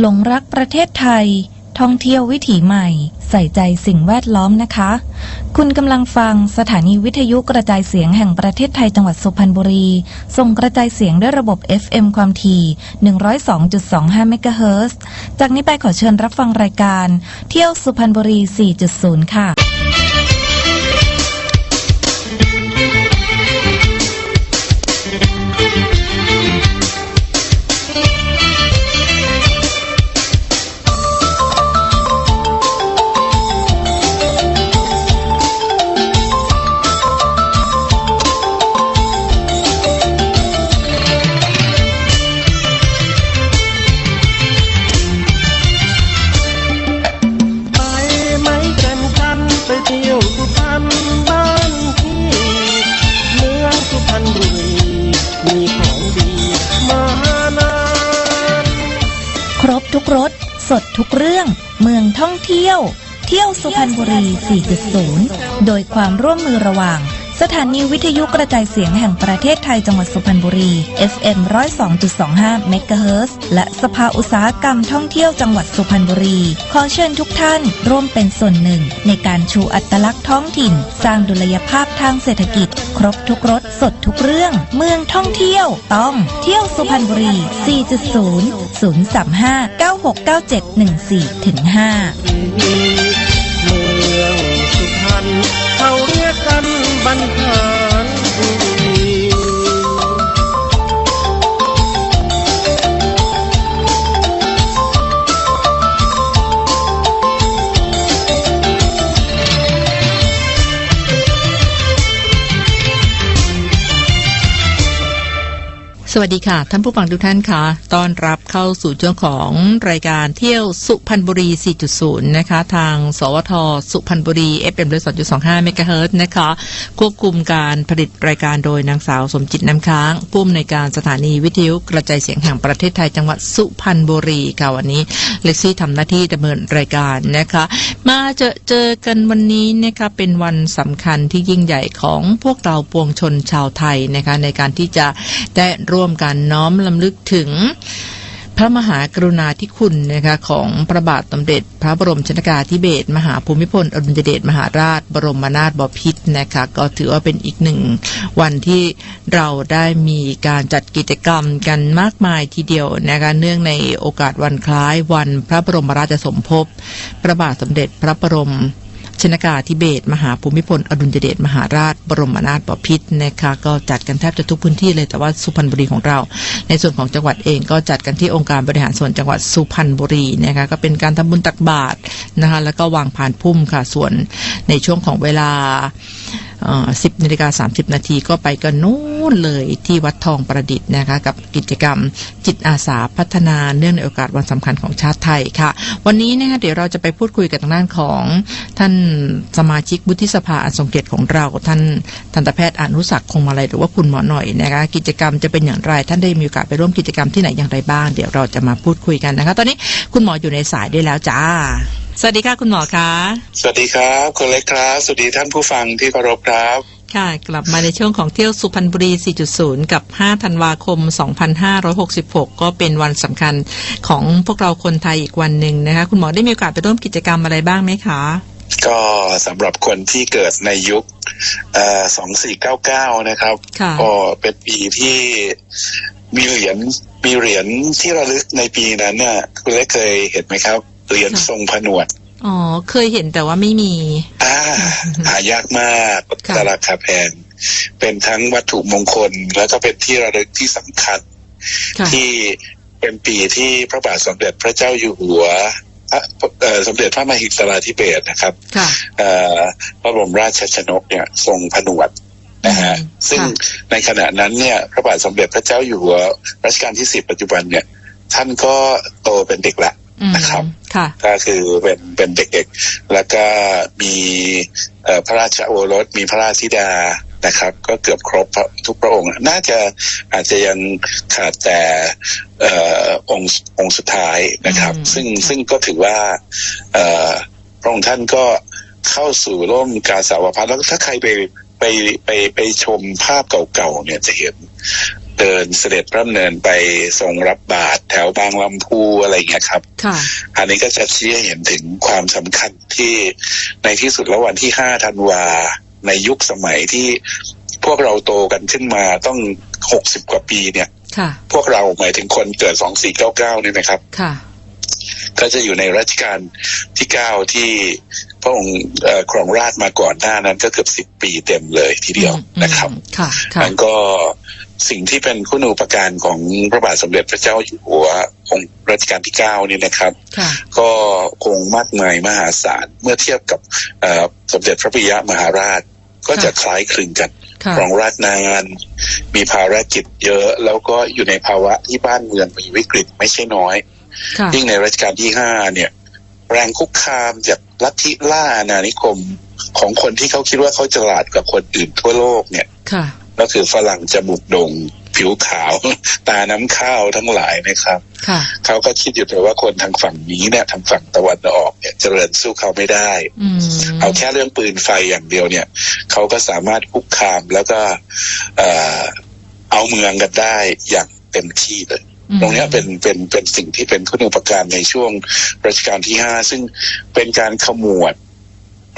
หลงรักประเทศไทย ท่องเที่ยววิถีใหม่ ใส่ใจสิ่งแวดล้อมนะคะ คุณกำลังฟังสถานีวิทยุกระจายเสียงแห่งประเทศไทยจังหวัดสุพรรณบุรี ส่งกระจายเสียงด้วยระบบ FM ความถี่102.25เมกะเฮิรตซ์จากนี้ไปขอเชิญรับฟังรายการ เที่ยวสุพรรณบุรี 4.0 ค่ะ เรื่องเมืองท่องเที่ยว เที่ยวสุพรรณบุรี 4.0 โดยความร่วมมือระหว่าง สถานีวิทยุกระจายเสียงแห่งประเทศไทยจังหวัดสุพรรณบุรี FM 102.25เมกะเฮิรตซ์และสภาอุตสาหกรรมท่องเที่ยวจังหวัดสุพรรณบุรี ขอเชิญทุกท่านร่วมเป็นส่วนหนึ่ง ในการชูอัตลักษณ์ท้องถิ่น สร้างดุลยภาพทางเศรษฐกิจ ครบทุกรสสดทุกเรื่อง เมืองท่องเที่ยว ต้อง เที่ยวสุพรรณบุรี 4.0 035 9697 14ถึง5เมืองสุพรรณเขาเรียกกัน บร วัสดีค่ะ ท่านผู้ฟังทุกท่านค่ะ ต้อนรับเข้าสู่ช่วงของรายการเที่ยวสุพรรณบุรี 4.0 นะคะ ทาง สวท สุพรรณบุรี FM 102.25 เมกะเฮิรตซ์นะคะ ควบคุมการผลิตรายการโดยนางสาวสมจิตน้ำค้าง ผู้อำนวยการสถานีวิทยุกระจายเสียงแห่งประเทศไทยจังหวัดสุพรรณบุรีค่ะวันนี้ เล็กซี่ทำหน้าที่ดำเนินรายการนะคะ มาเจอเจอกันวันนี้นะคะ เป็นวันสำคัญที่ยิ่งใหญ่ของพวกเราปวงชนชาวไทยนะคะ ในการที่จะได้ร่วมกันน้อมลำลึกถึงพระมหากรุณาธิคุณนะคะของพระบาทสมเด็จ พระบรมชนกาธิเบศรมหาภูมิพลอดุลยเดชมหาราช บรมนาถบพิตรนะคะก็ถือว่าเป็นอีกหนึ่งวันที่เราได้มีการจัดกิจกรรมกันมากมายทีเดียวนะคะเนื่องในโอกาสวันคล้ายวันพระบรมราชสมภพ พระบาทสมเด็จพระบรม ชนากาธิเบศมหาภูมิพล อดุลยเดชมหาราช บรมนาถบพิตรนะคะก็จัดกันแทบจะทุกพื้นที่เลยแต่ว่าสุพรรณบุรีของเรา ในส่วนของจังหวัดเองก็จัดกันที่องค์การบริหารส่วนจังหวัดสุพรรณบุรีนะคะก็เป็นการทำบุญตักบาตรนะคะแล้วก็วางผ่านพุ่มค่ะส่วนในช่วงของเวลา 10นาฬิกา30นาทีก็ไปกันนู้นเลยที่วัดทองประดิษฐ์นะคะกับกิจกรรมจิตอาสาพัฒนาเนื่องในโอกาสวันสำคัญของชาติไทยค่ะ วันนี้นะคะเดี๋ยวเราจะไปพูดคุยกับทางด้านของท่านสมาชิกวุฒิสภาอันทรงเกียรติของเรา ท่านทันตแพทย์อนุสักคงมาลัยหรือว่าคุณหมอหน่อยนะคะกิจกรรมจะเป็นอย่างไร ท่านได้มีโอกาสไปร่วมกิจกรรมที่ไหนอย่างไรบ้าง เดี๋ยวเราจะมาพูดคุยกันนะคะ ตอนนี้คุณหมออยู่ในสายได้แล้วจ้า สวัสดีค่ะคุณหมอคะสวัสดีครับคุณเล็กครับ สวัสดีท่านผู้ฟังที่เคารพครับ ค่ะ กลับมาในช่วงของเที่ยวสุพรรณบุรี 4.0 กับ 5 ธันวาคม 2566 ก็เป็นวันสำคัญของพวกเราคนไทยอีกวันหนึ่งนะคะ คุณหมอได้มีโอกาสไปร่วมกิจกรรมอะไรบ้างไหมคะก็สำหรับคนที่เกิดในยุคเอ่อ2499นะครับค่ะก็เป็นปีที่มีเหรียญมีเหรียญที่ระลึกในปีนั้นเนี่ยคุณเล็กเคยเห็นไหมครับ เหรียญทรงผนวด อ๋อ เคยเห็นแต่ว่าไม่มี อ่าหายากมากค่ะแต่ราคาแพง เป็นทั้งวัตถุมงคล แล้วก็เป็นที่ระลึกที่สำคัญ ค่ะ ที่เป็นปีที่พระบาทสมเด็จพระเจ้าอยู่หัวพระเอ่อสมเด็จพระมหิดลาธิเบศรนะครับ ค่ะ เอ่อพระบรมราชชนกเนี่ยทรงผนวดนะฮะอืมซึ่งค่ะ ในขณะนั้นเนี่ยพระบาทสมเด็จพระเจ้าอยู่หัวรัชกาลที่สิบปัจจุบันเนี่ย ท่านก็โตเป็นเด็กละอืม นะครับค่ะก็คือเป็นเป็นเด็กๆ แล้วก็มีเอ่อพระราชโอรสมีพระราชธิดานะครับ ก็เกือบครบพระทุกพระองค์ น่าจะอาจจะยังขาดแต่เอ่อองค์องค์สุดท้ายนะครับอืมซึ่งซึ่งก็ถือว่าเอ่อพระองค์ท่านก็เข้าสู่ร่มกาสาวพัฒน์แล้วถ้าใครไปไปไปไปชมภาพเก่าๆเนี่ยจะเห็น เดินเสด็จพระดำเนินไปทรงรับบาตรแถวบางลำพูอะไรอย่างเงี้ยครับค่ะอันนี้ก็จะชี้ให้เห็นถึงความสำคัญที่ในที่สุดแล้ววันที่ห้าธันวาในยุคสมัยที่พวกเราโตกันขึ้นมาต้องหกสิบกว่าปีเนี่ยค่ะพวกเราหมายถึงคนเกิดสองสี่เก้าเก้านี่นะครับค่ะก็จะอยู่ในรัชกาลที่เก้าที่พระองค์เอ่อครองราชย์มาก่อนหน้านั้นก็เกือบสิบปีเต็มเลยทีเดียวอืมนะครับอืมค่ะค่ะมันก็ สิ่งที่เป็นคุณูปการของพระบาทสมเด็จพระเจ้าอยู่หัวองค์รัชกาลที่เก้านี่นะครับค่ะก็คงมากมายมหาศาลเมื่อเทียบกับเอ่อสมเด็จพระปิยมหาราชก็จะคล้ายคลึงกันค่ะครองราชย์นานมีภารกิจเยอะ แล้วก็อยู่ในภาวะที่บ้านเมืองมีวิกฤตไม่ใช่น้อยค่ะยิ่งในรัชกาลที่ห้าเนี่ย แรงคุกคามจากลัทธิล่าอาณานิคมของคนที่เขาคิดว่าเขาฉลาดกว่าคนอื่นทั่วโลกเนี่ยค่ะ ก็คือฝรั่งจมูกโด่งผิวขาว ตาน้ำข้าวทั้งหลายนะครับค่ะเขาก็คิดอยู่แต่ว่าคนทางฝั่งนี้เนี่ยทางฝั่งตะวันออกเนี่ยเจริญสู้เขาไม่ได้อืมเอาแค่เรื่องปืนไฟอย่างเดียวเนี่ย เขาก็สามารถคุกคามแล้วก็เอ่อเอาเมืองกันได้อย่างเต็มที่เลยอืมตรงเนี้ยเป็นเป็นเป็นสิ่งที่เป็นคุณูปการในช่วงรัชกาลที่ห้าซึ่งเป็นการขมวด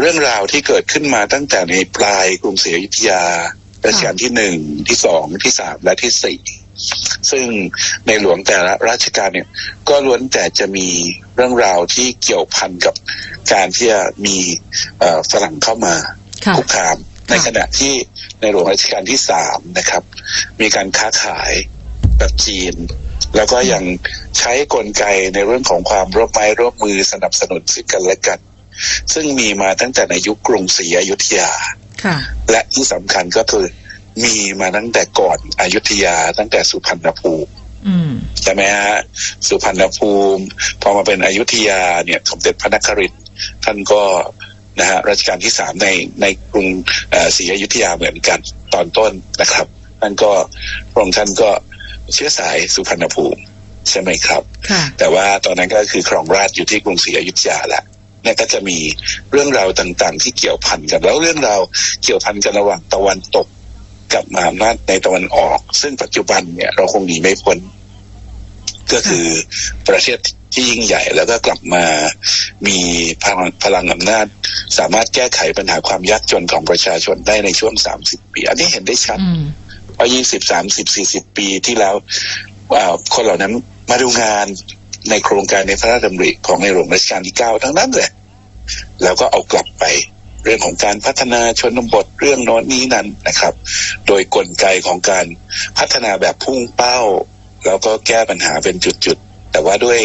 เรื่องราวที่เกิดขึ้นมาตั้งแต่ในปลายกรุงศรีอยุธยา รัชกาลที่หนึ่งที่สองที่สามและที่สี่ซึ่งในหลวงแต่ละราชการเนี่ย ก็ล้วนแต่จะมีเรื่องราวที่เกี่ยวพันกับการที่จะมีเอ่อฝรั่งเข้ามาค่ะคุกคาม ในขณะที่ในหลวงรัชกาลที่สามนะครับ มีการค้าขายกับจีน แล้วก็ยังใช้กลไกในเรื่องของความร่วมไม้ร่วมมือสนับสนุนซึ่งกันและกัน ซึ่งมีมาตั้งแต่ในยุคกรุงศรีอยุธยาค่ะ และที่สำคัญก็คือ มีมาตั้งแต่ก่อนอยุธยาตั้งแต่สุพรรณภูมิอืมใช่ไหมฮะสุพรรณภูมิ พอมาเป็นอยุธยาเนี่ยสมเด็จพระนครินทร์ท่านก็นะฮะรัชกาลที่สามในในกรุงเอ่อศรีอยุธยาเหมือนกันตอนต้นนะครับท่านก็พระองค์ท่านก็เชื้อสายสุพรรณภูมิใช่ไหมครับค่ะแต่ว่าตอนนั้นก็คือครองราชย์อยู่ที่กรุงศรีอยุธยาแหละ เนี่ยก็จะมีเรื่องราวต่างๆ ที่เกี่ยวพันกัน แล้วเรื่องราวเกี่ยวพันกันระหว่างตะวันตกกับมหาอำนาจในตะวันออก ซึ่งปัจจุบันเนี่ยเราคงหนีไม่พ้นก็คือประเทศที่ยิ่งใหญ่แล้วก็กลับมามีพลังพลังอำนาจ สามารถแก้ไขปัญหาความยากจนของประชาชนได้ในช่วง30ปี อันนี้เห็นได้ชัดอืมว่า20 30 40ปีที่แล้วอ่าคนเหล่านั้นมาดูงาน ในโครงการในพระราชดำริของในหลวงรัชกาลที่9ทั้งนั้นเลยแล้วก็เอากลับไปเรื่องของการพัฒนาชนบทเรื่องโน้นนี้นั้นนะครับ โดยกลไกของการพัฒนาแบบพุ่งเป้า แล้วก็แก้ปัญหาเป็นจุดๆ แต่ว่าด้วย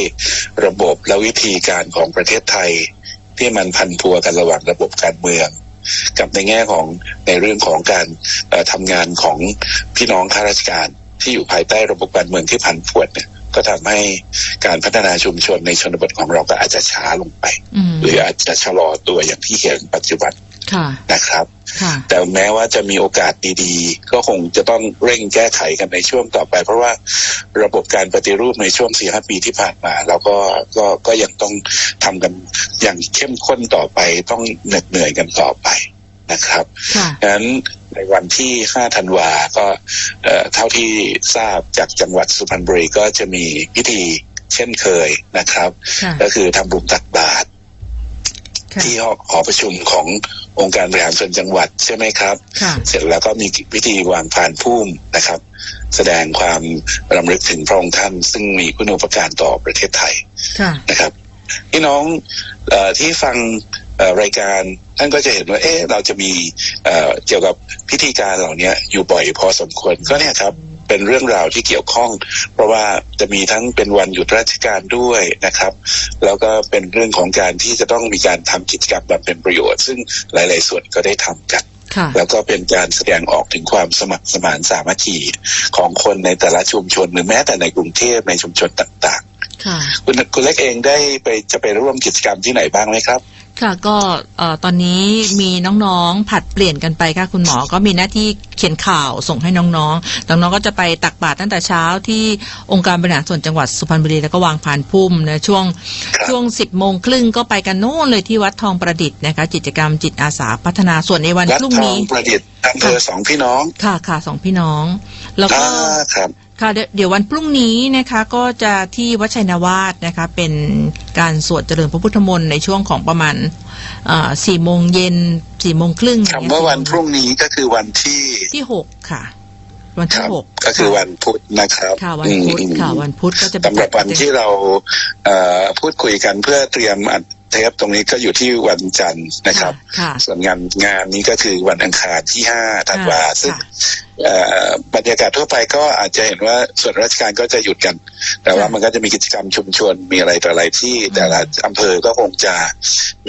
ระบบและวิธีการของประเทศไทย ที่มันพันพัวกันระหว่างระบบการเมือง กับในแง่ของในเรื่องของการเอ่อทำงานของพี่น้องข้าราชการที่อยู่ภายใต้ระบบการเมืองที่พันผวนเนี่ย ก็ทำให้การพัฒนาชุมชนในชนบทของเราก็อาจจะช้าลงไปอืมหรืออาจจะชะลอตัวอย่างที่เห็นปัจจุบันค่ะนะครับค่ะแต่แม้ว่าจะมีโอกาสดีๆ ก็คงจะต้องเร่งแก้ไขกันในช่วงต่อไป เพราะว่าระบบการปฏิรูปในช่วงสี่ห้าปีที่ผ่านมา เราก็ก็ก็ยังต้องทำกันอย่างเข้มข้นต่อไปต้องเหน็ดเหนื่อยกันต่อไปนะครับค่ะดังนั้น ในวันที่ 5 ธันวา ก็เอ่อเท่าที่ทราบจากจังหวัดสุพรรณบุรีก็จะมีพิธีเช่นเคยนะครับค่ะก็คือทำบุญตักบาตรค่ะที่หอหอประชุมขององค์การบริหารส่วนจังหวัดใช่ไหมครับค่ะเสร็จแล้วก็มีพิธีวางพานพุ่มนะครับ แสดงความรำลึกถึงพระองค์ท่าน ซึ่งมีคุณูปการต่อประเทศไทยค่ะนะครับพี่น้องเออที่ฟังเอ่อรายการ ท่านก็จะเห็นว่าเอ๊ะเราจะมีเอ่อเกี่ยวกับพิธีการเหล่านี้อยู่บ่อยพอสมควรก็เนี่ยครับเป็นเรื่องราวที่เกี่ยวข้อง เพราะว่าจะมีทั้งเป็นวันหยุดราชการด้วยนะครับ แล้วก็เป็นเรื่องของการที่จะต้องมีการทำกิจกรรมบำเพ็ญประโยชน์ ซึ่งหลาย ๆ ส่วนก็ได้ทำกันค่ะแล้วก็เป็นการแสดงออกถึงความสมัครสมานสามัคคีของคนในแต่ละชุมชนหรือแม้แต่ในกรุงเทพในชุมชนต่างค่ะๆคุณคุณเล็กเองได้ไปจะไปร่วมกิจกรรมที่ไหนบ้างไหมครับ ค่ะก็เอ่อตอนนี้มีน้องๆ ผัดเปลี่ยนกันไปค่ะคุณหมอก็มีหน้าที่เขียนข่าวส่งให้น้องๆ น้องๆก็จะไปตักบาตรตั้งแต่เช้าที่องค์การบริหารส่วนจังหวัดสุพรรณบุรีแล้วก็วางผ่านพุ่มนะช่วงครับช่วงสิบโมงครึ่งก็ไปกันโน่นเลยที่วัดทองประดิษฐ์นะคะกิจกรรมจิตอาสาพัฒนาส่วนในวันวัดพรุ่งทอนี้งประดิษฐ์อำเภอสองพี่น้องค่ะค่ะสองพี่น้อง แล้วก็อ่า ครับค่ะเดี๋ยวเดี๋ยววันพรุ่งนี้นะคะก็จะที่วัดชัยนาวาสนะคะเป็นการสวดเจริญพระพุทธมนต์ในช่วงของประมาณสี่โมงเย็นสี่โมงครึ่งคำว่าวันพรุ่งนี้ก็คือวันที่ที่หกค่ะ วันคที่รับหกก็คือวันพุธนะครับค่ะวันพุธอืมค่ะวันพุธก็จะเป็นสำหรับวันที่เราเอ่อพูดคุยกันเพื่อเตรียมอัดเทปตรงนี้ก็อยู่ที่วันจันทร์นะครับค่ะส่วนงานงานนี้ก็คือวันอังคารที่ห้าธันวาค่ะซึ่งเอ่อบ รรยากาศทั่วไปก็อาจจะเห็นว่าส่วนราชการก็จะหยุดกัน แต่ว่าค่ะมันก็จะมีกิจกรรมชุมชนมีอะไรต่ออะไรที่อืมแต่ละอำเภอก็คงจะ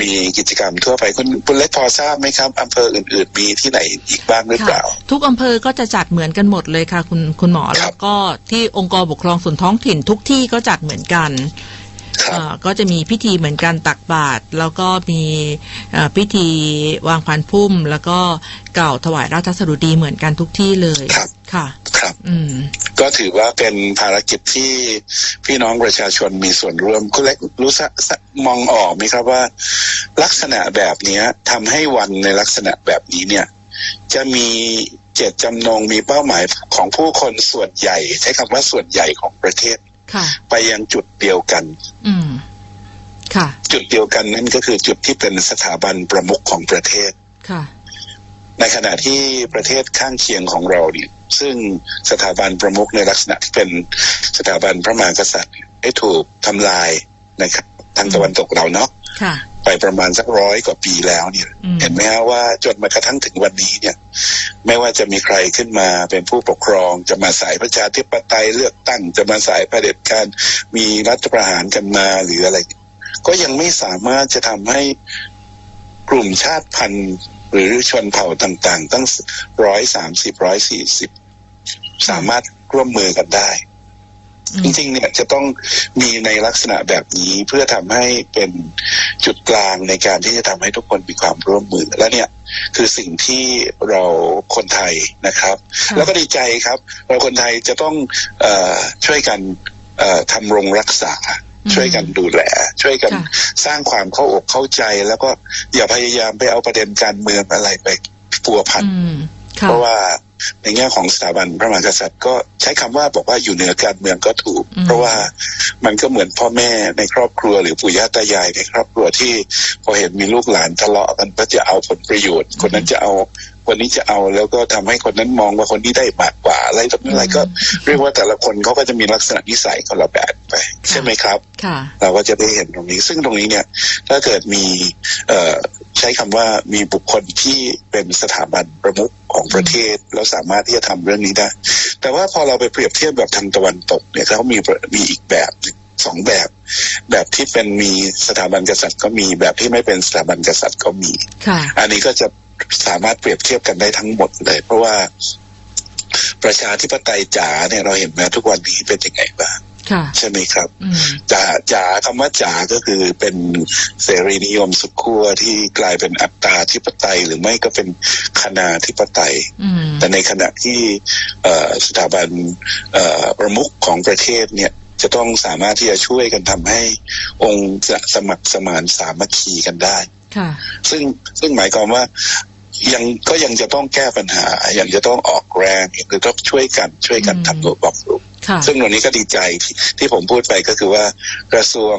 มีกิจกรรมทั่วไปคุณคุณเล็กพอทราบไหมครับอำเภออื่น ๆ มีที่ไหนอีกบ้างหรือเปล่า ทุกอำเภอก็จะจัดเหมือนกันหมดเลยค่ะ คุณคุณหมอครัแล้บวก็ที่องค์กรปกครองส่วนท้องถิ่นทุกที่ก็จัดเหมือนกันครับเอ่อก็จะมีพิธีเหมือนกันตักบาตรแล้วก็มีเอ่อพิธีวางพานพุ่ม แล้วก็กล่าวถวายราชสดุดีเหมือนกันทุกที่เลยครับ ค่ะ ครับ อืม ก็ถือว่าเป็นภารกิจที่พี่น้องประชาชนมีส่วนร่วมคุณเล็กรู้สะสะมองออกไหมครับว่า ลักษณะแบบเนี้ยทำให้วันในลักษณะแบบนี้เนี่ย จะมีเจตจำนงมีเป้าหมายของผู้คนส่วนใหญ่ ใช้คำว่าส่วนใหญ่ของประเทศค่ะไปยังจุดเดียวกัน อืมค่ะ จุดเดียวกันนั่นก็คือจุดที่เป็นสถาบันประมุขของประเทศ ค่ะ ในขณะที่ประเทศข้างเคียงของเราเนี่ยซึ่งสถาบันประมุขในลักษณะที่เป็นสถาบันพระมหากษัตริย์เนี่ยได้ถูกทำลายนะครับทางตะวันตกเราเนาะค่ะไปประมาณสักร้อยกว่าปีแล้วเนี่ยอืมเห็นไหมฮะว่าจนมากระทั่งถึงวันนี้เนี่ย ไม่ว่าจะมีใครขึ้นมาเป็นผู้ปกครองจะมาสายประชาธิปไตยเลือกตั้ง จะมาสายเผด็จการมีรัฐประหารกันมาหรืออะไร ก็ยังไม่สามารถจะทำให้กลุ่มชาติพันธุ์ หรือชนเผ่าต่างๆ ตั้งร้อยสามสิบร้อยสี่สิบสามารถร่วมมือกันได้อืมจริงๆ เนี่ยจะต้องมีในลักษณะแบบนี้เพื่อทำให้เป็นจุดกลางในการที่จะทำให้ทุกคนมีความร่วมมือ และเนี่ยคือสิ่งที่เราคนไทยนะครับค่ะแล้วก็ดีใจครับ เราคนไทยจะต้องเออช่วยกันเอ่อทำรงรักษาอืม ช่วยกันดูแล ช่วยกันค่ะสร้างความเข้าอกเข้าใจ แล้วก็อย่าพยายามไปเอาประเด็นการเมืองอะไรไปปัวพันอืมค่ะเพราะว่าในแง่ของสถาบันพระมหากษัตริย์ ก็ใช้คำว่าบอกว่าอยู่เหนือการเมืองก็ถูกอืมเพราะว่ามันก็เหมือนพ่อแม่ในครอบครัวหรือปู่ย่าตายายในครอบครัวที่พอเห็นมีลูกหลานทะเลาะกันก็จะเอาผลประโยชน์ คนนั้นจะเอา คนนี้จะเอาแล้วก็ทำให้คนนั้นมองว่าคนนี้ได้มากกว่าอะไรต่ออะไรก็เรียกว่าแต่ละคนเขาก็จะมีลักษณะนิสัยคนละแบบไป ใช่ไหมครับค่ะเราก็จะได้เห็นตรงนี้ ซึ่งตรงนี้เนี่ย ถ้าเกิดมีเอ่อใช้คำว่ามีบุคคลที่เป็นสถาบันประมุขของประเทศแล้วสามารถที่จะทำเรื่องนี้ได้ แต่ว่าพอเราไปเปรียบเทียบแบบทางตะวันตกเนี่ยเขามีมีอีกแบบหนึ่งสองแบบ แบบที่เป็นมีสถาบันกษัตริย์ก็มีแบบที่ไม่เป็นสถาบันกษัตริย์ก็มีค่ะอันนี้ก็จะ สามารถเปรียบเทียบกันได้ทั้งหมดเลย เพราะว่าประชาธิปไตยจ๋าเนี่ยเราเห็นไหมทุกวันนี้เป็นยังไงบ้างค่ะใช่ไหมครับอืมจ๋าจ๋าคำว่าจ๋าก็คือเป็นเสรีนิยมสุดขั้วที่กลายเป็นอัตตาธิปไตย หรือไม่ก็เป็นคณาธิปไตยอืมแต่ในขณะที่เอ่อสถาบันเอ่อประมุขของประเทศเนี่ยจะต้องสามารถที่จะช่วยกันทำให้องค์จะสมัครสมานสามัคคีกันได้ค่ะซึ่งซึ่งหมายความว่า ยังก็ยังจะต้องแก้ปัญหา ยังจะต้องออกแรงยังจะต้องช่วยกันช่วยกันอืมทำตัวบอกรุกค่ะซึ่งตรงนี้ก็ดีใจที่ที่ผมพูดไปก็คือว่ากระทรวง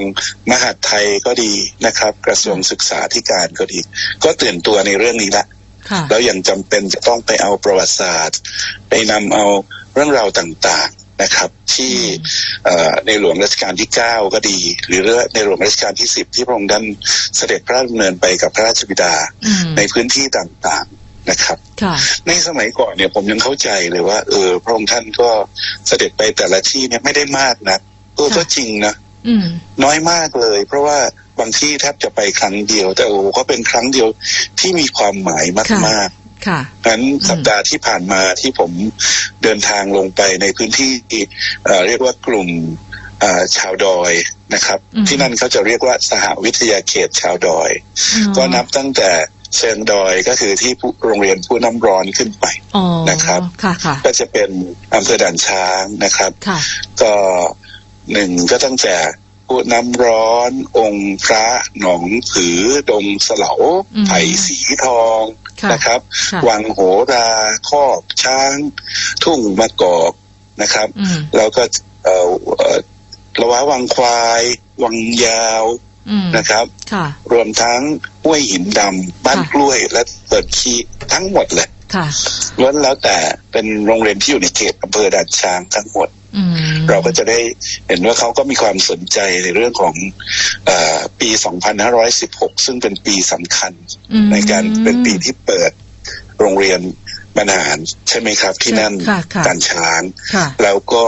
มหาดไทยก็ดีนะครับ กระทรวงศึกษาธิการก็ดี ก็ตื่นตัวในเรื่องนี้ละค่ะแล้วยังจำเป็นจะต้องไปเอาประวัติศาสตร์ ไปนำเอาเรื่องราวต่างๆ นะครับ ที่เอ่อในหลวงรัชกาลที่ 9 ก็ดี หรือในหลวงรัชกาลที่ 10 ที่พระองค์ท่านเสด็จพระราชดำเนินไปกับพระราชบิดาอืมในพื้นที่ต่างๆนะครับค่ะในสมัยก่อนเนี่ยผมยังเข้าใจเลยว่า เออ พระองค์ท่านก็เสด็จไปแต่ละที่เนี่ยไม่ได้มากนะเออค่ะก็จริงนะอืมน้อยมากเลย เพราะว่าบางที่แทบจะไปครั้งเดียว แต่โอ้ก็เป็นครั้งเดียวที่มีความหมายมากๆ ค่ะนั้นสัปดาห์ที่ผ่านมาที่ผมเดินทางลงไปในพื้นที่เอ่อเรียกว่ากลุ่มเอ่อชาวดอยนะครับอืมที่นั่นเขาจะเรียกว่าสหวิทยาเขตชาวดอยอ๋อก็นับตั้งแต่เชิงดอยก็คือที่ผู้โรงเรียนผู้น้ำร้อนขึ้นไปอ๋อนะครับค่ะค่ะก็จะเป็นอำเภอด่านช้างนะครับค่ะก็หนึ่งก็ตั้งแต่ผู้น้ำร้อน องค์พระหนองผือ ดงสเหลาอืมไผ่สีทองค่ะ นะครับค่ะวังโหราคอกช้าง ทุ่งมะกอกนะครับอืมแล้วก็เอ่อเอ่อละวะวังควาย วังยาวอืมนะครับค่ะรวมทั้งห้วยหินดำบ้านค่ะกล้วยและเปิดคีทั้งหมดเลยค่ะล้วนแล้วแต่เป็นโรงเรียนที่อยู่ในเขตอำเภอด่านช้างทั้งหมดอืม เราก็จะได้เห็นว่าเขาก็มีความสนใจในเรื่องของเออปี 2516 ซึ่งเป็นปีสำคัญอืมในการเป็นปีที่เปิดโรงเรียนบรรหารใช่ไหมครับ ที่นั่นค่ะค่ะด่านช้างค่ะแล้วก็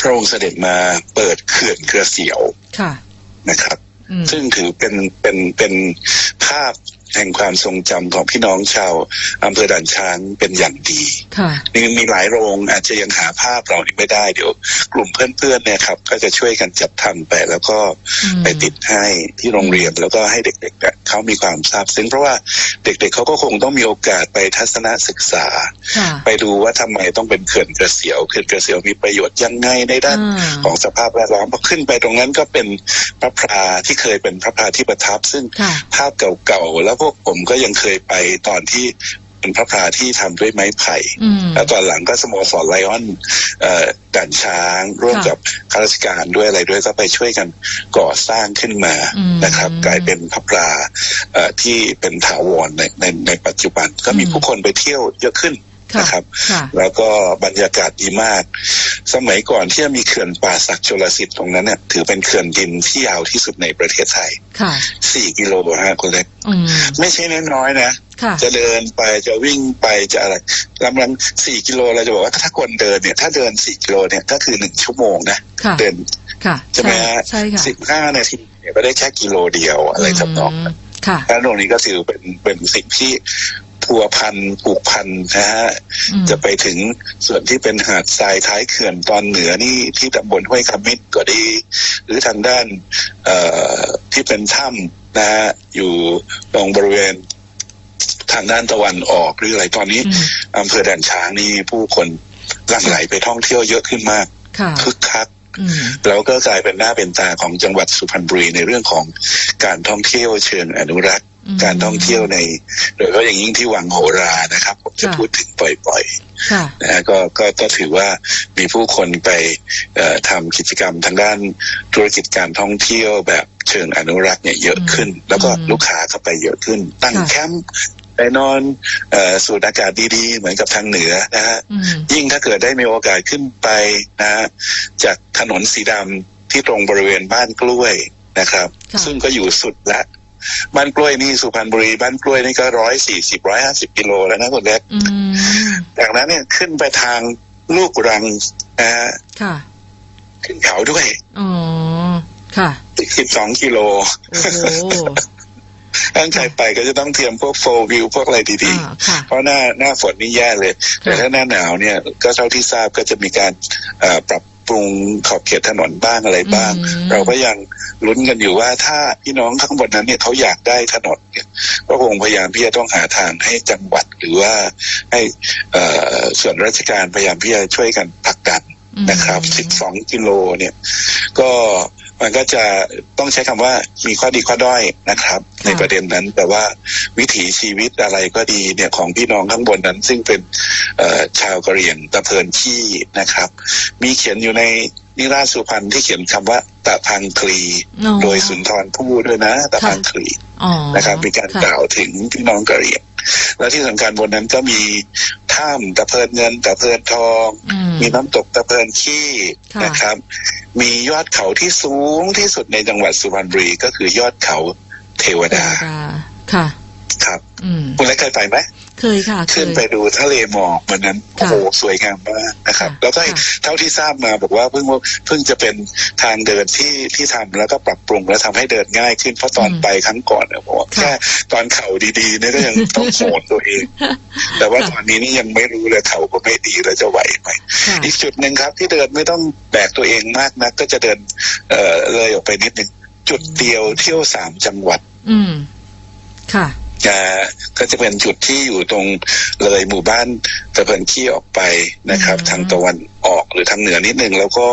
พระองค์เสด็จมาเปิดเขื่อนเกระเสียวค่ะนะครับอืมซึ่งถือเป็นเป็นเป็นภาพ แห่งความทรงจำของพี่น้องชาวอำเภอด่านช้างเป็นอย่างดีค่ะมีมีหลายโรงอาจจะยังหาภาพเรานี้ไม่ได้เดี๋ยว กลุ่มเพื่อนๆเนี่ยครับ ก็จะช่วยกันจัดทำไปแล้วก็อืมไปติดให้ที่โรงเรียนแล้วก็ให้เด็กๆเนี่ยเขามีความทราบซึ้งเพราะว่าเด็กๆเขาก็คงต้องมีโอกาสไปทัศนศึกษาค่ะไปดูว่าทำไมต้องเป็นเขื่อนกระเสียวเขื่อนกระเสียวมีประโยชน์ยังไงในด้านอ่าของสภาพแวดล้อมพอขึ้นไปตรงนั้นก็เป็นพระพราที่เคยเป็นพระพราที่ประทับซึ่งค่ะภาพเก่าๆแล้วพวกผมก็ยังเคยไปตอนที่เป็นพระพราที่ทำด้วยไม้ไผ่อืมแล้วตอนหลังก็สโมสรไลออนเอ่อด่านช้าง ร่วมค่ะกับข้าราชการด้วยอะไรด้วยก็ไปช่วยกันก่อสร้างขึ้นมาอืมนะครับ กลายเป็นพระปราเอ่อที่เป็นถาวรในในในปัจจุบันก็มีอืมผู้คนไปเที่ยวเยอะขึ้นค่ะ นะครับค่ะแล้วก็บรรยากาศดีมาก สมัยก่อนที่จะมีเขื่อนป่าศักดิ์ชลสิทธิ์ตรงนั้นเนี่ยถือเป็นเขื่อนดินที่ยาวที่สุดในประเทศไทยค่ะสี่กิโลฮะคุณเล็กอืมไม่ใช่น้อยๆนะค่ะจะเดินไปจะวิ่งไปจะอะไรลำลังสี่กิโลเราจะบอกว่าถ้าคนเดินเนี่ย ถ้าเดินสี่กิโลเนี่ยก็คือหนึ่งชั่วโมงนะค่ะเดินค่ะใช่ไหมฮะใช่ค่ะสิบห้านาทีเนี่ยก็ได้แค่กิโลเดียวอะไรทำนองมนั้นค่ะแล้วตรงนี้ก็ถือเป็นเป็นสิ่งที่ พัวพันผูกพันนะฮะจะไปถึงส่วนที่เป็นหาดทรายท้ายเขื่อนตอนเหนือนี่ที่ตำบลห้วยขมิ้นก็ดี หรือทางด้านที่เป็นถ้ำนะฮะอยู่ตรงบริเวณทางด้านตะวันออกหรืออะไรตอนนี้อำเภอด่านช้างนี่ผู้คนหลั่งไหลไปท่องเที่ยวเยอะขึ้นมากคึกคักแล้วก็กลายเป็นหน้าเป็นตาของจังหวัดสุพรรณบุรีในเรื่องของการท่องเที่ยวเชิงอนุรักษ์ การท่องเที่ยวในโดยเฉพาะอย่างยิ่งที่วังโหรานะครับ ผมจะค่ะพูดถึงบ่อยค่ะๆนะฮะก็ก็ก็ถือว่ามีผู้คนไปเอ่อทำกิจกรรมทางด้านธุรกิจการท่องเที่ยวแบบเชิงอนุรักษ์เนี่ยเยอะขึ้น แล้วก็ลูกค้าก็ไปเยอะขึ้น ตั้งค่ะแคมป์ไปนอนเอ่อสูดอากาศดีๆ เหมือนกับทางเหนือนะฮะอืมยิ่งถ้าเกิดได้มีโอกาสขึ้นไปนะฮะจากถนนสีดำที่ตรงบริเวณบ้านกล้วยนะครับค่ะซึ่งก็อยู่สุดละ บ้านกล้วยนี่สุพรรณบุรีบ้านกล้วยนี่ก็ร้อยสี่สิบร้อยห้าสิบกิโลแล้วนะคุณเล็กอืมจากนั้นเนี่ยขึ้นไปทางลูกรังนะฮะค่ะขึ้นเขาด้วยอ๋อค่ะอีกสิบสองกิโลโอ้โหตั้งใจไปก็จะต้องเตรียมพวกโฟวิวพวกอะไรดีอ่าค่ะๆเพราะหน้าหน้าฝนนี่แย่เลย แต่ถ้าหน้าหนาวเนี่ย ก็เท่าที่ทราบก็จะมีการเอ่อปรับ ปรุงขอบเขตถนนบ้างอะไรบ้างอืมเราก็ยังลุ้นกันอยู่ว่าถ้าพี่น้องข้างบนนั้นเนี่ยเขาอยากได้ถนนเนี่ยก็คงพยายามที่จะต้องหาทางให้จังหวัดหรือว่าให้เอ่อส่วนราชการพยายามที่จะช่วยกันผลักดันนะครับ 12 กิโลเนี่ย ก็ มันก็จะต้องใช้คำว่ามีข้อดีข้อด้อยนะครับ ในประเด็นนั้น แต่ว่าวิถีชีวิตอะไรก็ดีเนี่ยของพี่น้องข้างบนนั้น ซึ่งเป็นเอ่อชาวกะเหรี่ยงตะเพินขี้นะครับ มีเขียนอยู่ในนิราชสุพรรณที่เขียนคำว่าตะพังคลีอ๋อโดยสุนทรภู่ด้วยนะ ตะพังคลีอ๋อนะครับมีการกล่าวถึงพี่น้องกะเหรี่ยง แล้วที่สำคัญบนนั้นก็มีถ้ำตะเพินเงินตะเพินทองอืมมีน้ำตกตะเพินขี้ค่ะนะครับ มียอดเขาที่สูงที่สุดในจังหวัดสุพรรณบุรีก็คือยอดเขาเทวดาเทวดาค่ะ ครับอืมคุณเล็กเคยไปไหม เคยค่ะเคขึ้นยไปดูทะเลหมอกวันนั้นโอ้ค่ะโหสวยงามมากนะครับค่ะแล้วก็ค่ะเท่าที่ทราบมาบอกว่าเพิ่งว่าเพิ่งจะเป็นทางเดินที่ที่ทำแล้วก็ปรับปรุงแล้วทำให้เดินง่ายขึ้นเพราะตอนอืมไปครั้งก่อนเนี่ยบอกว่าค่ะแค่ตอนเข่าดีๆเนี่ยก็ยังต้องโหนตัวเอง แต่ว่าตอนนี้นี่ยังไม่รู้เลยเข่าก็ไม่ดีแล้วจะไหวไหมค่ะอีกจุดหนึ่งครับที่เดินไม่ต้องแบกตัวเองมากนะก็จะเดินเอ่อเลยออกไปนิดหนึ่งจุดเดียวเที่ยวสามจังหวัด อืมค่ะ อ่าก็จะเป็นจุดที่อยู่ตรงเลยหมู่บ้านตะเพินขี้ออกไปนะครับอืมทางตะวันออกหรือทางเหนือนิดนึงแล้วก็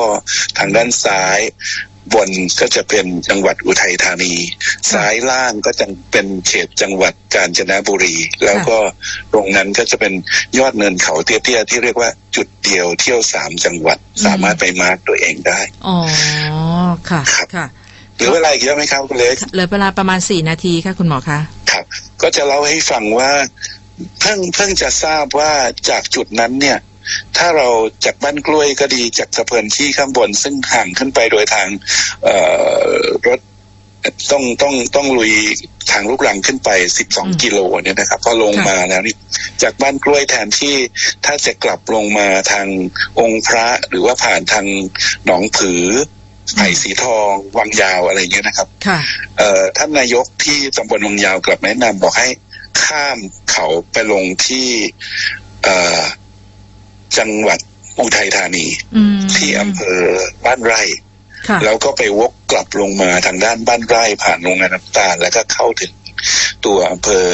ทางด้านซ้ายบนก็จะเป็นจังหวัดอุทัยธานี ซ้ายล่างก็จะเป็นเขตจังหวัดกาญจนบุรี แล้วก็ตรงนั้นก็จะเป็นยอดเนินเขาเตี้ยๆที่เรียกว่าจุดเดียวเที่ยวสามจังหวัดสามารถไปมาร์กตัวเองได้ อ๋อ ค่ะครับค่ะหรือเวลาอีกเยอะไหมครับคุณเล็กเหลือเวลาประมาณสี่นาทีค่ะคุณหมอคะ ครับ ก็จะเล่าให้ฟังว่าเพิ่งเพิ่งจะทราบว่าจากจุดนั้นเนี่ย ถ้าเราจากบ้านกล้วยก็ดีจากสะเพินที่ข้างบน ซึ่งห่างขึ้นไปโดยทางเอ่อรถต้องต้องต้องลุยทางลูกรังขึ้นไปอืม12 กิโลเนี่ยนะครับพอลงค่ะมาแล้วนี่จากบ้านกล้วยแทนที่ถ้าจะกลับลงมาทางองค์พระหรือว่าผ่านทางหนองผือ ไผ่สีทองวังยาวอะไรอย่างเงี้ยนะครับค่ะ เอ่อท่านนายกที่ตำบลวังยาวกลับแนะนำบอกให้ข้ามเขาไปลงที่เอ่อจังหวัดอุทัยธานี อืมที่อำเภอบ้านไร่ ค่ะแล้วก็ไปวกกลับลงมาทางด้านบ้านไร่ผ่านโรงงานน้ำตาล แล้วก็เข้าถึงตัวอำเภอ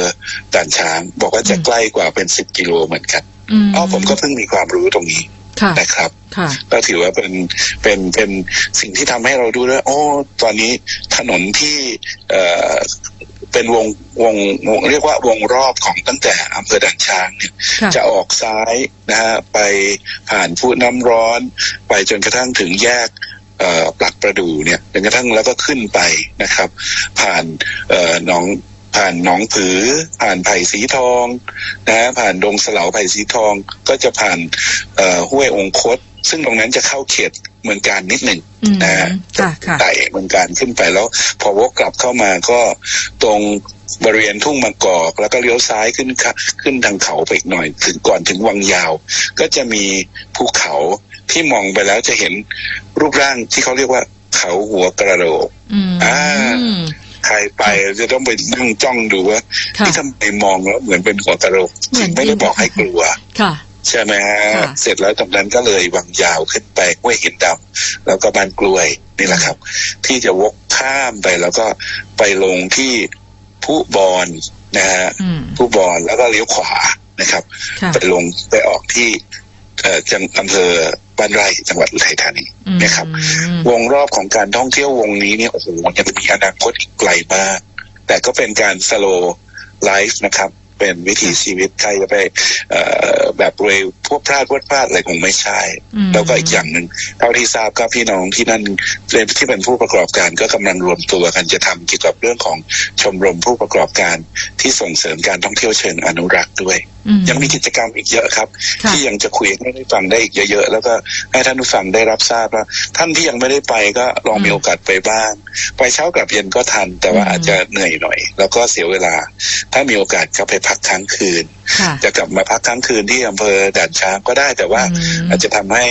ด่านช้าง บอกว่าจะอืมใกล้กว่าเป็นสิบกิโลเหมือนกันอืมอ๋อผมก็เพิ่งมีความรู้ตรงนี้ค่ะ นะครับค่ะก็ถือว่าเป็นเป็นเป็นสิ่งที่ทำให้เราดูว่าโอ้ตอนนี้ถนนที่เอ่อเป็นวงวงวงเรียกว่าวงรอบของตั้งแต่อำเภอด่านช้างเนี่ยค่ะจะออกซ้ายนะฮะไปผ่านพูน้ำร้อน ไปจนกระทั่งถึงแยกเอ่อปลักประดูเนี่ยจนกระทั่งแล้วก็ขึ้นไปนะครับ ผ่านเอ่อหนอง ผ่านหนองผือ ผ่านไผ่สีทองนะฮะผ่านดงสลาวไผ่สีทอง ก็จะผ่านเอ่อห้วยองคต ซึ่งตรงนั้นจะเข้าเขตเมืองการนิดหนึ่งอืมนะฮะค่ะค่ะไต่เมืองการขึ้นไปแล้วพอวกกลับเข้ามาก็ตรงบริเวณทุ่งมะกอก แล้วก็เลี้ยวซ้ายขึ้นค่ะขึ้นทางเขาไปอีกหน่อย ถึงก่อนถึงวังยาว ก็จะมีภูเขาที่มองไปแล้วจะเห็นรูปร่างที่เขาเรียกว่าเขาหัวกระโหลกอืมอ่า ใครไปจะต้องไปนั่งจ้องดูว่าค่ะที่ทำไมมองแล้วเหมือนเป็นหัวกระโหลกเหมือนไม่ได้บอกให้กลัวค่ะใช่ไหมฮะค่ะเสร็จแล้วตรงนั้นก็เลยวังยาวขึ้นไปห้วยหินดำแล้วก็บ้านกล้วยนี่แหละครับ ที่จะวกข้ามไปแล้วก็ไปลงที่ผู้บอนนะฮะอืมผู้บอนแล้วก็เลี้ยวขวานะครับค่ะไปลงไปออกที่เอ่อจังอำเภอ บ้านไร่จังหวัดอุทัยธานีอืมนะครับ วงรอบของการท่องเที่ยววงนี้เนี่ยโอ้โหยังมีอนาคตอีกไกลมาก แต่ก็เป็นการสโลไลฟ์นะครับ เป็นวิถีชีวิตใครจะไปเอ่อแบบเร็วพวกพลาดพวดพลาดอะไรคงไม่ใช่อืมแล้วก็อีกอย่างหนึ่งเท่าที่ทราบก็พี่น้องที่นั่นเป็นที่เป็นผู้ประกอบการก็กำลังรวมตัวกันจะทำเกี่ยวกับเรื่องของชมรมผู้ประกอบการที่ส่งเสริมการท่องเที่ยวเชิงอนุรักษ์ด้วยอืมยังมีกิจกรรมอีกเยอะครับค่ะที่ยังจะคุยให้ได้ฟังได้อีกเยอะๆแล้วก็ให้ท่านผู้ฟังได้รับทราบว่าท่านที่ยังไม่ได้ไปก็ลองมีโอกาสไปบ้างไปเช้ากลับเย็นก็ทัน แต่ว่าอืมอาจจะเหนื่อยหน่อย แล้วก็เสียเวลา ถ้ามีโอกาสก็ไปพักค้างคืนค่ะจะกลับมาพักค้างคืนที่อำเภอด่านช้างก็ได้ แต่ว่าอืมอาจจะทำให้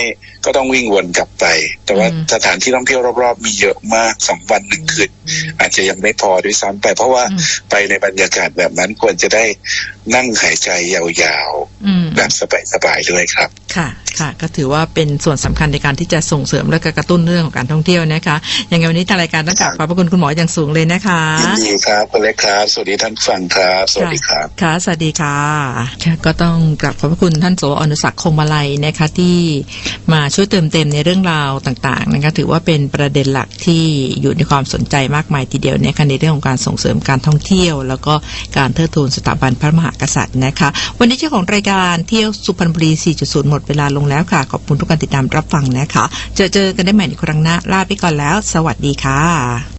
ก็ต้องวิ่งวนกลับไป แต่ว่าอืมสถานที่ท่องเที่ยวรอบ ๆ มีเยอะมากสองวันหนึ่งคืนอาจจะยังไม่พอด้วยซ้ำไป เพราะว่าอืมไปในบรรยากาศแบบนั้นควรจะได้นั่งหายใจยาวอืมๆแบบสบายๆด้วยครับค่ะค่ะ ก็ถือว่าเป็นส่วนสำคัญในการที่จะส่งเสริมและก็กระตุ้นเรื่องของการท่องเที่ยวนะคะยังไงวันนี้ทางรายการต้องกราบขอบพระคุณคุณหมออย่างสูงเลยนะคะยินดีครับคุณเล็กครับ สวัสดีท่านผู้ฟังครับ สวัสดีครับค่ะสวัสดีค่ะ ก็ต้องกราบขอบพระคุณท่านโสอนุศักคงมาลัยนะคะที่มาช่วยเติมเต็มในเรื่องราวต่างๆนะคะถือว่าเป็นประเด็นหลักที่อยู่ในความสนใจมากมายทีเดียวนะคะในเรื่องของการส่งเสริมการท่องเที่ยว แล้วก็การเทิดทูนสถาบันพระมหากษัตริย์นะคะ วันนี้เจ้าของรายการเที่ยวสุพรรณบุรี 4.0 หมดเวลาลงแล้วค่ะ ขอบคุณทุกการติดตามรับฟังนะคะ เจอเจอกันได้ใหม่ในครั้งหน้าลาไปก่อนแล้ว สวัสดีค่ะ